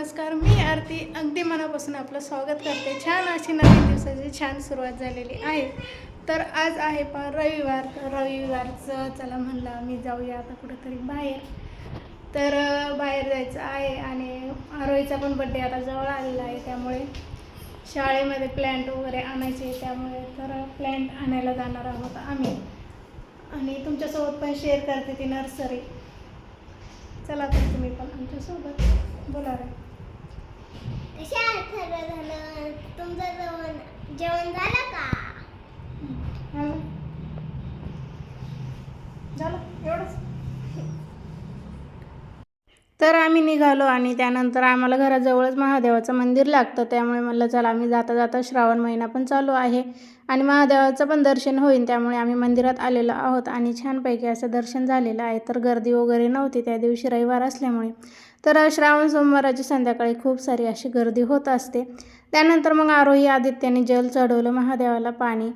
नमस्कार मी आरती. अगदी मनापासून आपलं स्वागत करते. छान अशी नवीन दिवसाची छान सुरुवात झालेली आहे. तर आज आहे पण रविवार. तर रविवारचं चला म्हणलं आम्ही जाऊया आता कुठंतरी बाहेर. तर बाहेर जायचं आहे आणि आरोहीचा पण बड्डे आता जवळ आलेला आहे त्यामुळे शाळेमध्ये प्लॅन्ट वगैरे आणायचे त्यामुळे तर प्लॅन्ट आणायला जाणार आहोत आम्ही. आणि तुमच्यासोबत पण शेअर करते ती नर्सरी चला तर तुम्ही पण आमच्यासोबत बोला रे. तुमचं जेवण जेवण झालं का? हं. झालं. एवढंच. तर आम्ही निघालो आणि त्यानंतर आम्हाला घराजवळच महादेवाचं मंदिर लागतं. त्यामुळे म्हणलं चला आम्ही जाता जाता श्रावण महिना पण चालू आहे आणि महादेवाचं पण दर्शन होईल त्यामुळे आम्ही मंदिरात आलेलो आहोत आणि छानपैकी असं दर्शन झालेलं आहे. तर गर्दी वगैरे नव्हती त्या दिवशी रविवार असल्यामुळे. तर श्रावण सोमवाराची संध्याकाळी खूप सारी अशी गर्दी होत असते. त्यानंतर मग आरोही आदित्याने जल चढवलं महादेवाला पाणी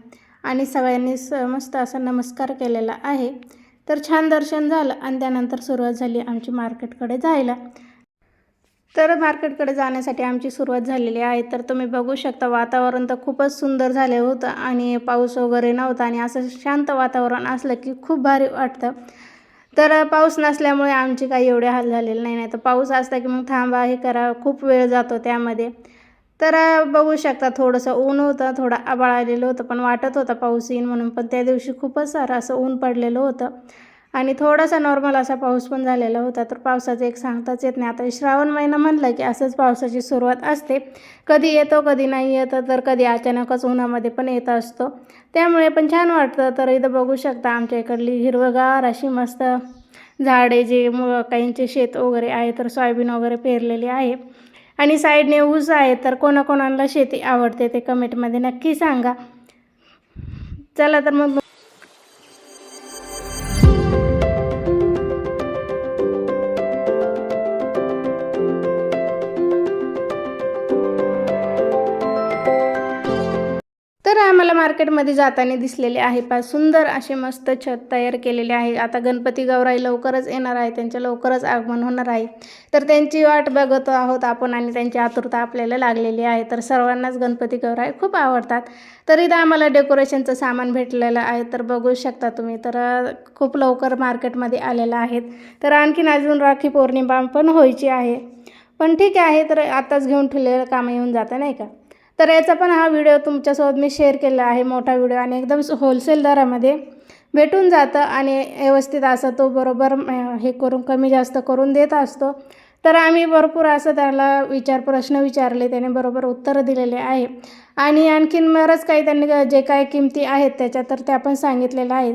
आणि सगळ्यांनी स मस्त असा नमस्कार केलेला आहे. तर छान दर्शन झालं आणि त्यानंतर सुरुवात झाली आमची मार्केटकडे जायला. तर मार्केटकडे जाण्यासाठी आमची सुरुवात झालेली आहे. तर तुम्ही बघू शकता वातावरण तर खूपच सुंदर झालं होतं आणि पाऊस वगैरे नव्हता आणि असं शांत वातावरण असलं की खूप भारी वाटतं. तर पाऊस नसल्यामुळे आमचे काही एवढे हाल झालेले नाही. नाही तर पाऊस असला की मग थांबा हे करा खूप वेळ जातो त्यामध्ये. तर बघू शकता थोडंसं ऊन होतं थोडं आबाळ आलेलं होतं पण वाटत होता पाऊस येईन म्हणून. पण त्या दिवशी खूपच सारं असं ऊन पडलेलं होतं. आणि थोडासा नॉर्मल असा पाऊस पण झालेला होता. तर पावसाचं एक सांगताच येत नाही. आता श्रावण महिना म्हणलं की असंच पावसाची सुरुवात असते. कधी येतो कधी नाही येतं तर कधी अचानकच उन्हामध्ये पण येत असतो. त्यामुळे पण छान वाटतं. तर इथं बघू शकता आमच्या इकडली हिरवगार अशी मस्त झाडे जे मु काहींचे शेत वगैरे आहे तर सोयाबीन वगैरे पेरलेली आहे. आणि साईडने ऊस आहे तर कोणाकोणाला शेती आवडते ते कमेंटमध्ये नक्की सांगा. चला तर मग तर मार्केटमध्ये जाताना दिसलेले आहे पा सुंदर असे मस्त छत तयार केलेले आहे. आता गणपती गौराई लवकरच येणार आहे त्यांच्या लवकरच आगमन होणार आहे. तर त्यांची वाट बघत आहोत आपण आणि त्यांची आतुरता आपल्याला लागलेली आहे. तर सर्वांनाच गणपती गौराई खूप आवडतात. तर इथं आम्हाला डेकोरेशनचं सामान भेटलेलं आहे तर बघू शकता तुम्ही. तर खूप लवकर मार्केटमध्ये आलेलं आहेत तर आणखीन अजून राखी पौर्णिमा पण व्हायची आहे. पण ठीक आहे तर आत्ताच घेऊन ठेवलेलं कामं येऊन जातं नाही का? तर याचा पण हा व्हिडिओ तुमच्यासोबत मी शेअर केला आहे मोठा व्हिडिओ आणि एकदम होलसेल दरामध्ये. भेटून जातं आणि व्यवस्थित असं तो बरोबर हे करून कमी जास्त करून देत असतो. तर आम्ही भरपूर असं त्याला विचार प्रश्न विचारले त्याने बरोबर उत्तरं दिलेले आहे. आणि आणखीन बरंच काही त्यांनी जे काही किमती आहेत त्याच्या तर त्या पण सांगितलेल्या आहेत.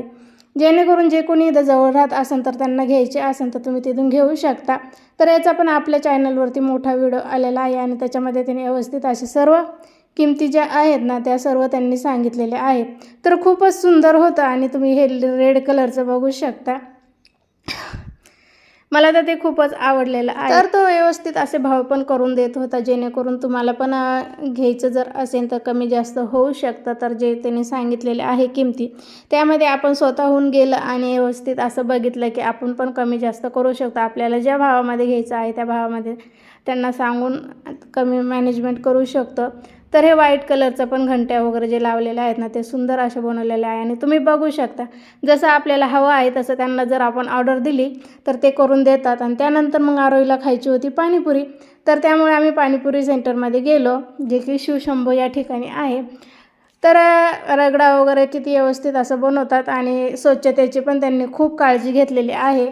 जेणेकरून जे कोणी इथं जवळ राहत असेल तर त्यांना घ्यायचे असेल तर तुम्ही तिथून घेऊ शकता. तर याचा पण आपल्या चॅनलवरती मोठा व्हिडिओ आलेला आहे आणि त्याच्यामध्ये त्यांनी व्यवस्थित असे सर्व किमती ज्या आहेत ना त्या सर्व त्यांनी सांगितलेल्या आहेत. तर खूपच सुंदर होतं आणि तुम्ही हे रेड कलरचं बघू शकता. मला तर ते खूपच आवडलेलं आहे. तर तो व्यवस्थित असे भाव पण करून देत होता जेणेकरून तुम्हाला पण घ्यायचं जर असेल तर कमी जास्त होऊ शकतं. तर जे त्यांनी सांगितलेले आहे किमती त्यामध्ये आपण स्वतःहून गेलं आणि व्यवस्थित असं बघितलं की आपण पण कमी जास्त करू शकतो. आपल्याला ज्या भावामध्ये घ्यायचं आहे त्या भावामध्ये त्यांना सांगून कमी मॅनेजमेंट करू शकतो. तर हे व्हाईट कलरचं पण घंट्या वगैरे जे लावलेले आहेत ना ते सुंदर असे बनवलेले आहे आणि तुम्ही बघू शकता. जसं आपल्याला हवं आहे तसं त्यांना जर आपण ऑर्डर दिली तर ते करून देतात. आणि त्यानंतर मग आरोईला खायची होती पाणीपुरी. तर त्यामुळे आम्ही पाणीपुरी सेंटरमध्ये गेलो जे की शिवशंभू या ठिकाणी आहे. तर रगडा वगैरे किती व्यवस्थित असं बनवतात आणि स्वच्छतेची पण त्यांनी खूप काळजी घेतलेली आहे.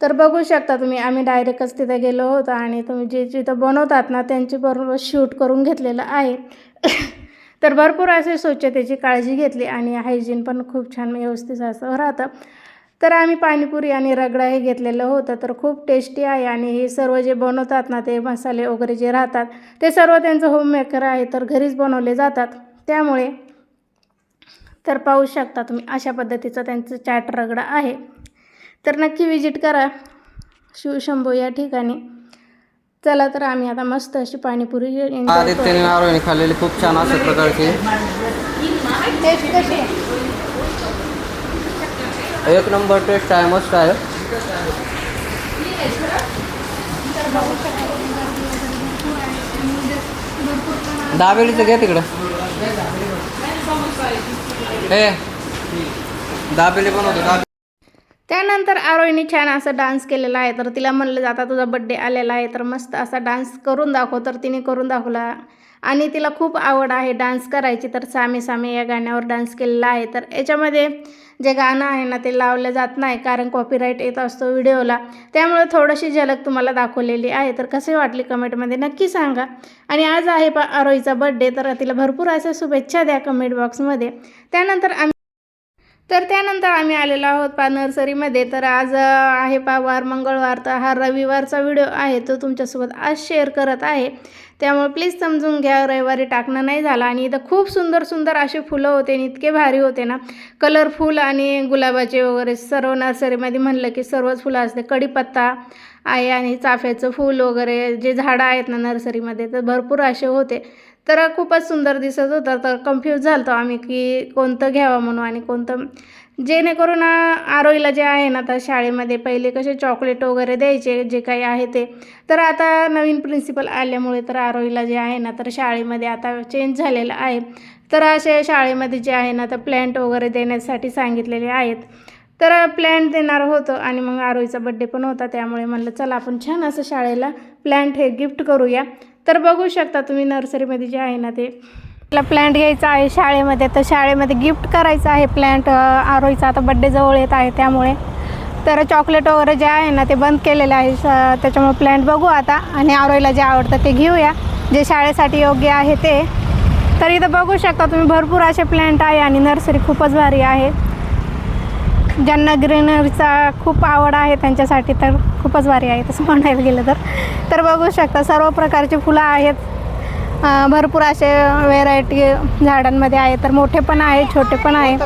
तर बघू शकता तुम्ही आम्ही डायरेक्टच तिथे गेलो होतो आणि तुम्ही जे जिथं बनवतात ना त्यांची बरोबर शूट करून घेतलेलं आहे. तर भरपूर असे स्वच्छतेची काळजी घेतली आणि हायजीन पण खूप छान व्यवस्थित असं राहतं. तर आम्ही पाणीपुरी आणि रगडा हे घेतलेलं होतं तर खूप टेस्टी आहे आणि हे सर्व जे बनवतात ना ते मसाले वगैरे जे राहतात ते सर्व त्यांचं होममेकर आहे तर घरीच बनवले जातात. त्यामुळे तर पाहू शकता तुम्ही अशा पद्धतीचं त्यांचं चाट रगडा आहे. तर नक्की विजिट करा. शिवशंभू या ठिकाणी. चला तर आम्ही आता मस्त अशी पाणीपुरी आदित्यने आरोहीने खाल्लेली खूप छान अशा प्रकारची. एक नंबर टेस्ट आहे मस्त आहे. तर दाबेलीचं घ्या तिकडं. हे दाबेली पण होतं दाबे त्यानंतर आरोहीने छान असा डान्स केलेला आहे. तर तिला म्हणलं जाता तुझा बड्डे आलेला आहे तर मस्त असा डान्स करून दाखव. तर तिने करून दाखवला. आणि तिला खूप आवड आहे डान्स करायची. तर सामे सामे या गाण्यावर डान्स केलेला आहे. तर याच्यामध्ये जे गाणं आहे ना ते लावलं जात नाही कारण कॉपीराईट येत असतो व्हिडिओला. त्यामुळे थोडीशी झलक तुम्हाला दाखवलेली आहे. तर कसे वाटली कमेंटमध्ये नक्की सांगा. आणि आज आहे पा आरोहीचा बड्डे तर तिला भरपूर अशा शुभेच्छा द्या कमेंट बॉक्समध्ये. त्यानंतर आम्ही तर त्यानंतर आम्ही आलेलो आहोत पा नर्सरीमध्ये. तर आज आहे पा वार मंगळवार. तर हा रविवारचा व्हिडिओ आहे तो तुमच्यासोबत आज शेअर करत आहे. त्यामुळे प्लीज समजून घ्या रविवारी टाकणं नाही झालं. आणि इथं खूप सुंदर सुंदर असे फुलं होते आणि इतके भारी होते ना. कलरफुल आणि गुलाबाचे वगैरे सर्व नर्सरीमध्ये म्हणलं की सर्वच फुलं असते. कढीपत्ता आहे आणि चाफ्याचं फूल वगैरे जे झाडं आहेत ना नर्सरीमध्ये तर भरपूर असे होते. तर खूपच सुंदर दिसत होतं. तर कन्फ्यूज झालतो आम्ही की कोणतं घ्यावं म्हणून आणि कोणतं जेणेकरून आरोईला जे आहे ना आता शाळेमध्ये पहिले कसे चॉकलेट वगैरे द्यायचे जे काही आहे ते. तर आता नवीन प्रिन्सिपल आल्यामुळे तर आरोईला जे आहे ना तर शाळेमध्ये आता चेंज झालेलं आहे. तर असे शाळेमध्ये जे आहे ना तर प्लॅन्ट वगैरे देण्यासाठी सांगितलेले आहेत. तर प्लॅन्ट देणार होतं आणि मग आरोईचा बड्डे पण होता त्यामुळे म्हणलं चला आपण छान असं शाळेला प्लॅन्ट हे गिफ्ट करूया. तर बघू शकता तुम्ही नर्सरीमध्ये जे आहे ना ते. आपला प्लॅन्ट घ्यायचा आहे शाळेमध्ये तर शाळेमध्ये गिफ्ट करायचं आहे प्लॅन्ट आरोईचा आता बड्डे जवळ येत आहे त्यामुळे. तर चॉकलेट वगैरे जे आहे ना ते बंद केलेलं आहे. स- त्याच्यामुळे प्लॅन्ट बघू आता. आणि आरोईला जे आवडतं ते घेऊया. जे शाळेसाठी योग्य आहे ते. तर इथं बघू शकता तुम्ही भरपूर असे प्लॅन्ट आहे आणि नर्सरी खूपच भारी आहे. ज्यांना ग्रीनरीचा खूप आवड आहे त्यांच्यासाठी तर खूपच भारी आहे. तसं म्हणायला गेलं तर. तर बघू शकता सर्व प्रकारची फुलं आहेत. भरपूर असे व्हेरायटी झाडांमध्ये आहे. तर मोठे पण आहे छोटे पण आहे.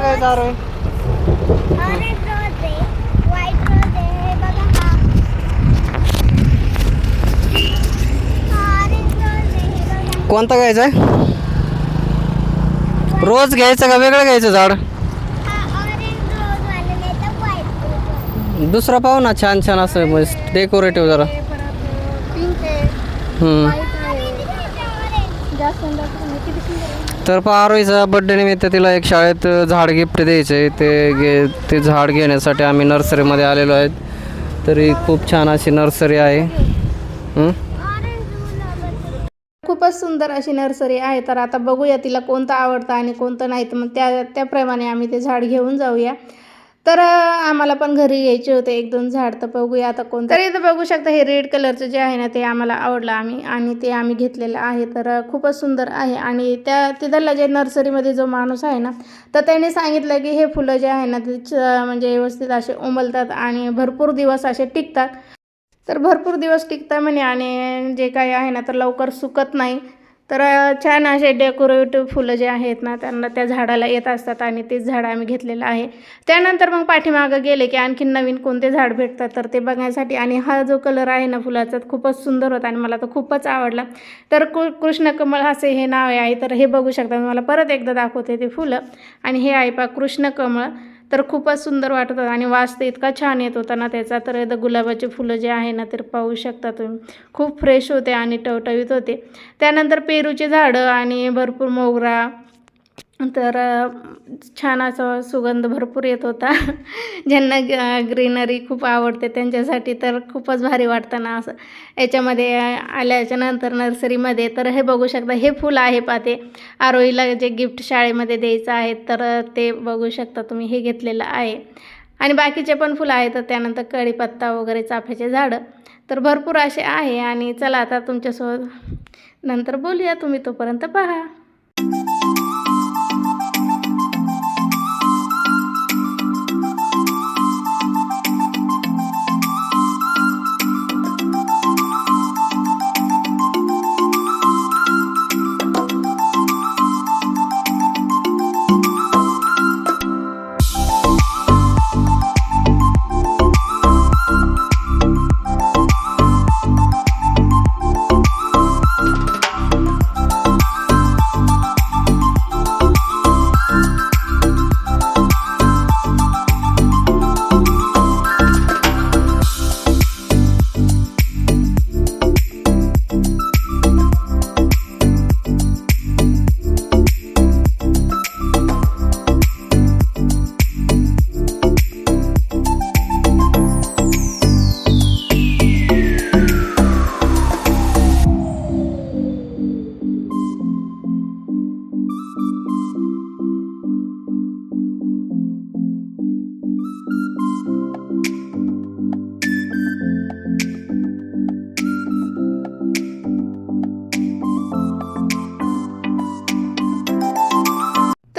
कोणतं घ्यायचं आहे? रोज घ्यायचं का वेगळं घ्यायचं झाड? दुसरा पाहू ना छान छान असं डेकोरेटिव्ह जरा पिंक आहे हम्म. जास्त किती सुंदर तर पारोईचा बड्डे निमित्त तिला एक शाळेत झाड गिफ्ट द्यायचं. आहे ते घे ते झाड घेण्यासाठी आम्ही नर्सरीमध्ये आलेलो आहेत. तरी खूप छान अशी नर्सरी आहे. खूपच सुंदर अशी नर्सरी आहे. तर आता बघूया तिला कोणतं आवडतं आणि कोणतं नाही. तर मग त्या त्याप्रमाणे आम्ही ते झाड घेऊन जाऊया. तर आम्हाला पण घरी यायचे होते. एक दोन झाड तर बघूया आता कोणतं. तर इथं बघू शकता हे रेड कलरचं जे आहे ना ते आम्हाला आवडलं आम्ही. आणि ते आम्ही घेतलेलं आहे. तर खूपच सुंदर आहे. आणि त्या तिथला जे नर्सरीमध्ये जो माणूस आहे ना तर त्याने सांगितलं की हे फुलं जे आहे ना ते म्हणजे व्यवस्थित असे उमलतात आणि भरपूर दिवस असे टिकतात. तर भरपूर दिवस टिकतं म्हणे. आणि जे काही आहे ना तर लवकर सुकत नाही. तर छान असे डेकोरेटिव्ह फुलं जे आहेत ना त्यांना त्या झाडाला येत असतात आणि तेच झाड आम्ही घेतलेलं आहे. त्यानंतर मग पाठीमागं गेले की आणखी नवीन कोणते झाड भेटतात तर ते बघण्यासाठी आणि हा जो कलर आहे ना फुलाचा खूपच सुंदर होता आणि मला तो खूपच आवडला. तर कृ कृष्णकमळ असे हे नाव आहे तर हे बघू शकता. मला परत एकदा दाखवते ते फुलं. आणि हे आहे पा कृष्णकमळ. तर खूपच सुंदर वाटत होता आणि वास तर इतका छान येत होता ना त्याचा. तर एकदा गुलाबाचे फुलं जे आहे ना तर पाहू शकता तुम्ही. खूप फ्रेश होते आणि टवटवीत होते. त्यानंतर पेरूचे झाडं आणि भरपूर मोगरा तर छान असं सुगंध भरपूर येत होता. ज्यांना ग्रीनरी खूप आवडते त्यांच्यासाठी तर खूपच भारी वाटतं ना असं. याच्यामध्ये आल्याच्यानंतर नर्सरीमध्ये तर हे बघू शकता हे फुल आहे पाते. आरोईला जे गिफ्ट शाळेमध्ये द्यायचं आहे तर ते बघू शकता तुम्ही हे घेतलेलं आहे. आणि बाकीचे पण फुलं आहेत तर त्यानंतर कढीपत्ता वगैरे चाफ्याचे झाडं. तर भरपूर असे आहे आणि चला आता तुमच्यासोबत नंतर बोलूया तुम्ही तोपर्यंत पहा.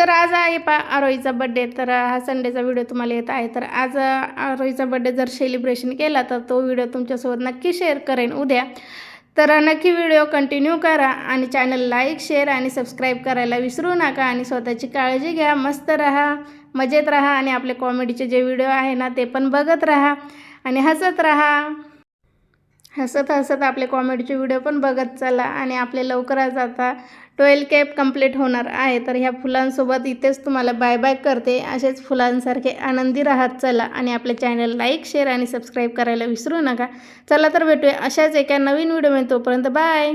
तर आज आहे पा आरोहीचा बड्डे तर हा संडेचा व्हिडिओ तुम्हाला येत आहे. तर आज आरोहीचा बड्डे जर सेलिब्रेशन केला तर तो व्हिडिओ तुमच्यासोबत नक्की शेअर करेन उद्या. तर नक्की व्हिडिओ कंटिन्यू करा आणि चॅनल लाईक शेअर आणि सबस्क्राईब करायला विसरू नका आणि स्वतःची काळजी घ्या. मस्त राहा मजेत राहा आणि आपले कॉमेडीचे जे व्हिडिओ आहे ना ते पण बघत राहा आणि हसत राहा. हसत हसत आपले कॉमेडीचे व्हिडिओ पण बघत चला आणि आपले लवकरच आता ट्वेल्व कॅप कंप्लीट होणार आहे तर ह्या फुलांसोबत इथेच तुम्हाला बाय बाय करते. असेच फुलांसारखे आनंदी राहत चला आणि आपल्या चॅनल लाईक शेअर आणि सबस्क्राईब करायला विसरू नका. चला तर भेटूया अशाच एका नवीन व्हिडिओमध्ये. तोपर्यंत बाय!